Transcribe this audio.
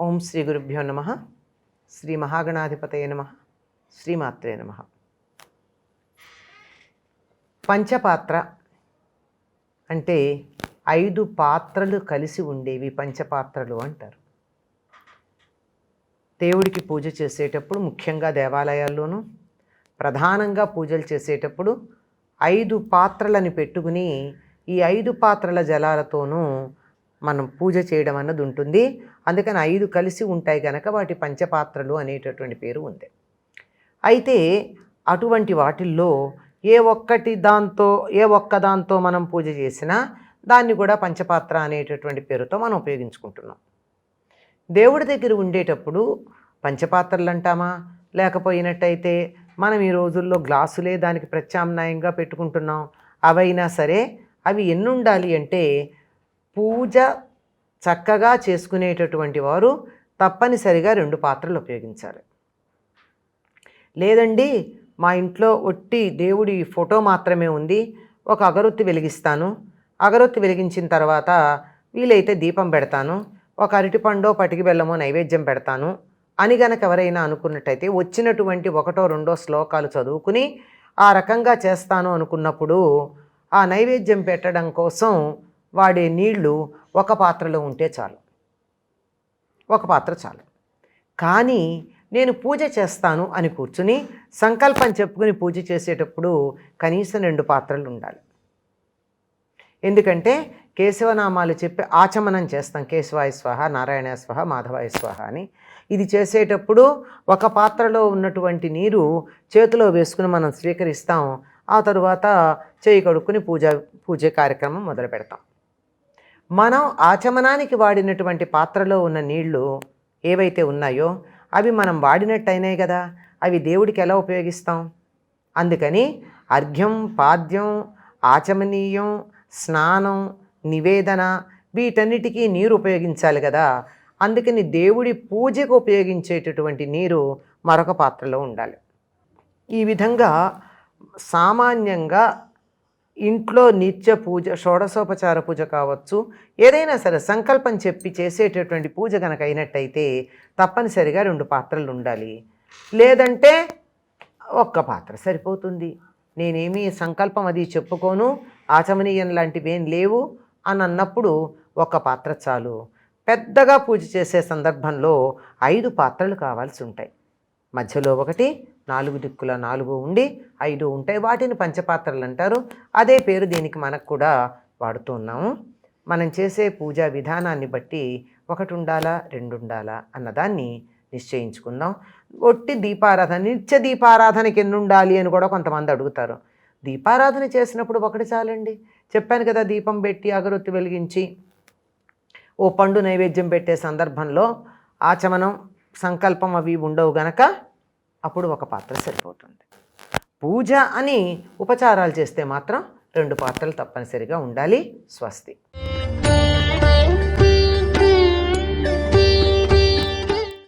ఓం శ్రీ గురుభ్యో నమ. శ్రీ మహాగణాధిపతయ నమ. శ్రీమాత్రే నమ. పంచపాత్ర అంటే ఐదు పాత్రలు కలిసి ఉండేవి పంచపాత్రలు అంటారు. దేవుడికి పూజ చేసేటప్పుడు ముఖ్యంగా దేవాలయాల్లోనూ ప్రధానంగా పూజలు చేసేటప్పుడు ఐదు పాత్రలని పెట్టుకుని ఈ ఐదు పాత్రల జలాలతోనూ మనం పూజ చేయడం అన్నది ఉంటుంది. అందుకని ఐదు కలిసి ఉంటాయి కనుక వాటి పంచపాత్రలు అనేటటువంటి పేరు ఉంది. అయితే అటువంటి వాటిల్లో ఏ ఒక్కటి దాంతో ఏ ఒక్క దాంతో మనం పూజ చేసినా దాన్ని కూడా పంచపాత్ర అనేటటువంటి పేరుతో మనం ఉపయోగించుకుంటున్నాం. దేవుడి దగ్గర ఉండేటప్పుడు పంచపాత్రలు అంటామా? లేకపోయినట్టయితే మనం ఈ రోజుల్లో గ్లాసులే దానికి ప్రత్యామ్నాయంగా పెట్టుకుంటున్నాం. అవైనా సరే అవి ఎన్ని ఉండాలి అంటే పూజ చక్కగా చేసుకునేటటువంటి వారు తప్పనిసరిగా రెండు పాత్రలు ఉపయోగించాలి. లేదండి మా ఇంట్లో ఒట్టి దేవుడి ఫోటో మాత్రమే ఉంది ఒక అగరొత్తి వెలిగిస్తాను. అగరొత్తి వెలిగించిన తర్వాత వీలైతే దీపం పెడతాను ఒక అరటిపండో పటికి బెల్లమో నైవేద్యం పెడతాను అని గనక ఎవరైనా అనుకున్నట్టయితే వచ్చినటువంటి ఒకటో రెండో శ్లోకాలు చదువుకుని ఆ రకంగా చేస్తాను అనుకున్నప్పుడు ఆ నైవేద్యం పెట్టడం కోసం వాడే నీళ్ళు ఒక పాత్రలో ఉంటే చాలు. ఒక పాత్ర చాలు. కానీ నేను పూజ చేస్తాను అని కూర్చుని సంకల్పం చెప్పుకుని పూజ చేసేటప్పుడు కనీసం రెండు పాత్రలు ఉండాలి. ఎందుకంటే కేశవనామాలు చెప్పి ఆచమనం చేస్తాం. కేశవాయ స్వహ నారాయణ స్వహ మాధవాయ స్వహ అని. ఇది చేసేటప్పుడు ఒక పాత్రలో ఉన్నటువంటి నీరు చేతిలో వేసుకుని మనం స్వీకరిస్తాం. ఆ తరువాత చేయి కడుక్కుని పూజ పూజ కార్యక్రమం మొదలు పెడతాం మనం ఆచమనానికి వాడినటువంటి పాత్రలో ఉన్న నీళ్ళు ఏవైతే ఉన్నాయో అవి మనం వాడినట్టయినాయి కదా. అవి దేవుడికి ఎలా ఉపయోగిస్తాం? అందుకని అర్ఘ్యం పాద్యం ఆచమనీయం స్నానం నివేదన వీటన్నిటికీ నీరు ఉపయోగించాలి కదా. అందుకని దేవుడి పూజకు ఉపయోగించేటటువంటి నీరు మరొక పాత్రలో ఉండాలి. ఈ విధంగా సామాన్యంగా ఇంట్లో నిత్య పూజ షోడశోపచార పూజ కావచ్చు. ఏదైనా సరే సంకల్పం చెప్పి చేసేటటువంటి పూజ కనుక అయినట్టయితే తప్పనిసరిగా రెండు పాత్రలు ఉండాలి. లేదంటే ఒక్క పాత్ర సరిపోతుంది. నేనేమీ సంకల్పం అది చెప్పుకోను ఆచమనీయం లాంటివి ఏం లేవు అని అన్నప్పుడు ఒక పాత్ర చాలు. పెద్దగా పూజ చేసే సందర్భంలో ఐదు పాత్రలు కావాల్సి ఉంటాయి. మధ్యలో ఒకటి నాలుగు దిక్కుల నాలుగు ఉండి ఐదు ఉంటాయి. వాటిని పంచపాత్రలు అంటారు. అదే పేరు దీనికి మనకు కూడా వాడుతూ ఉన్నాము. మనం చేసే పూజా విధానాన్ని బట్టి ఒకటి ఉండాలా రెండు ఉండాలా అన్నదాన్ని నిశ్చయించుకుందాం. ఒట్టి దీపారాధన నిత్య దీపారాధనకి ఎన్ని ఉండాలి అని కూడా కొంతమంది అడుగుతారు. దీపారాధన చేసినప్పుడు ఒకటి చాలండి. చెప్పాను కదా దీపం పెట్టి అగరొత్తి వెలిగించి ఓ పండు నైవేద్యం పెట్టే సందర్భంలో ఆచమనం సంకల్పం అవి ఉండవు గనక అప్పుడు ఒక పాత్ర సరిపోతుంది. పూజ అని ఉపచారాలు చేస్తే మాత్రం రెండు పాత్రలు తప్పనిసరిగా ఉండాలి. స్వస్తి.